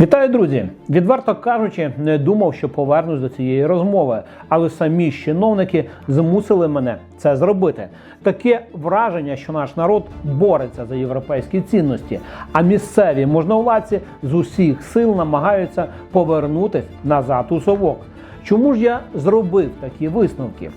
Вітаю, друзі! Відверто кажучи, не думав, що повернусь до цієї розмови, але самі чиновники змусили мене це зробити. Таке враження, що наш народ бореться за європейські цінності, а місцеві можновладці з усіх сил намагаються повернутись назад у совок. Чому ж я зробив такі висновки?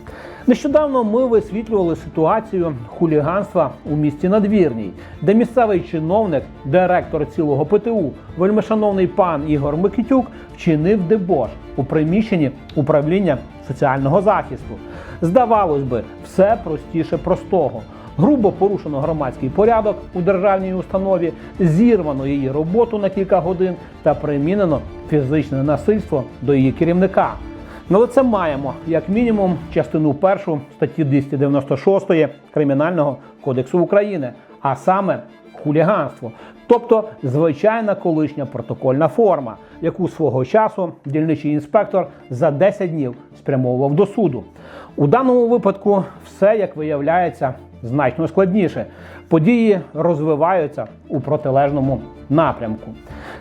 Нещодавно ми висвітлювали ситуацію хуліганства у місті Надвірній, де місцевий чиновник, директор цілого ПТУ, вельмишановний пан Ігор Микитюк, вчинив дебош у приміщенні управління соціального захисту. Здавалось би, все простіше простого. Грубо порушено громадський порядок у державній установі, зірвано її роботу на кілька годин та примінено фізичне насильство до її керівника. На лице маємо як мінімум частину першу статті 296 Кримінального кодексу України, а саме хуліганство, тобто звичайна колишня протокольна форма, яку свого часу дільничий інспектор за 10 днів спрямовував до суду. У даному випадку все, як виявляється, значно складніше. Події розвиваються у протилежному напрямку.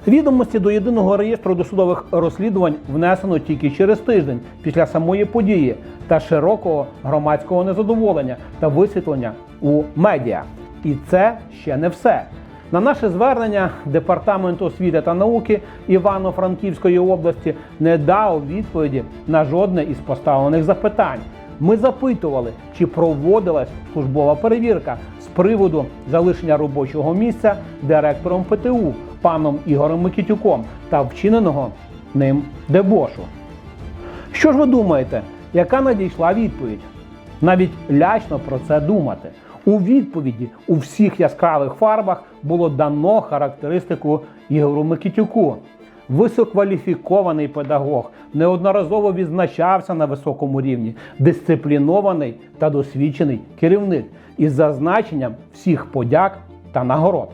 Відомості до єдиного реєстру досудових розслідувань внесено тільки через тиждень після самої події та широкого громадського незадоволення та висвітлення у медіа. І це ще не все. На наше звернення департамент освіти та науки Івано-Франківської області не дав відповіді на жодне із поставлених запитань. Ми запитували, чи проводилась службова перевірка приводу залишення робочого місця директором ПТУ паном Ігорем Микітюком та вчиненого ним дебошу. Що ж ви думаєте, яка надійшла відповідь? Навіть лячно про це думати. У відповіді у всіх яскравих фарбах було дано характеристику Ігору Микітюку. Високваліфікований педагог, неодноразово відзначався на високому рівні, дисциплінований та досвідчений керівник із зазначенням всіх подяк та нагород.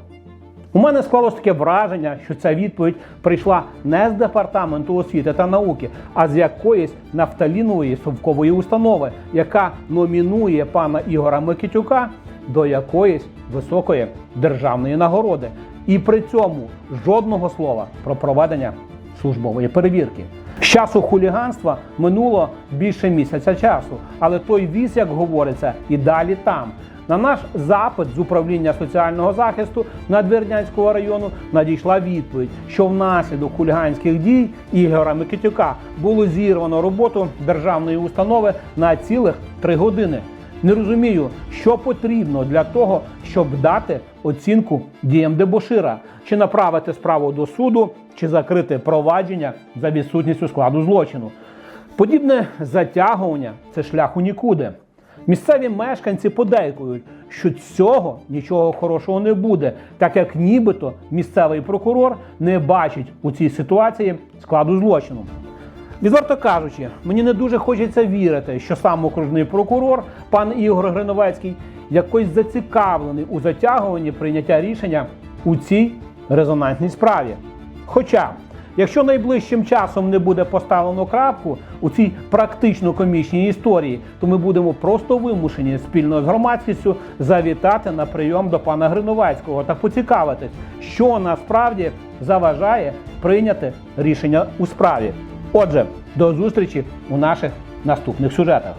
У мене склалось таке враження, що ця відповідь прийшла не з департаменту освіти та науки, а з якоїсь нафталінової совкової установи, яка номінує пана Ігора Микитюка до якоїсь високої державної нагороди. І при цьому жодного слова про проведення службової перевірки. З часу хуліганства минуло більше місяця часу, але той віз, як говориться, і далі там. На наш запит з управління соціального захисту Надвірнянського району надійшла відповідь, що внаслідок хуліганських дій Ігора Микитюка було зірвано роботу державної установи на цілих три години. Не розумію, що потрібно для того, щоб дати оцінку діям дебошира, чи направити справу до суду, чи закрити провадження за відсутністю складу злочину. Подібне затягування це шлях у нікуди. Місцеві мешканці подейкують, що цього нічого хорошого не буде, так як нібито місцевий прокурор не бачить у цій ситуації складу злочину. Відверто кажучи, мені не дуже хочеться вірити, що сам окружний прокурор, пан Ігор Гриновецький, якось зацікавлений у затягуванні прийняття рішення у цій резонансній справі. Хоча, якщо найближчим часом не буде поставлено крапку у цій практично комічній історії, то ми будемо просто вимушені спільно з громадськістю завітати на прийом до пана Гриновецького та поцікавитись, що насправді заважає прийняти рішення у справі. Отже, до зустрічі у наших наступних сюжетах.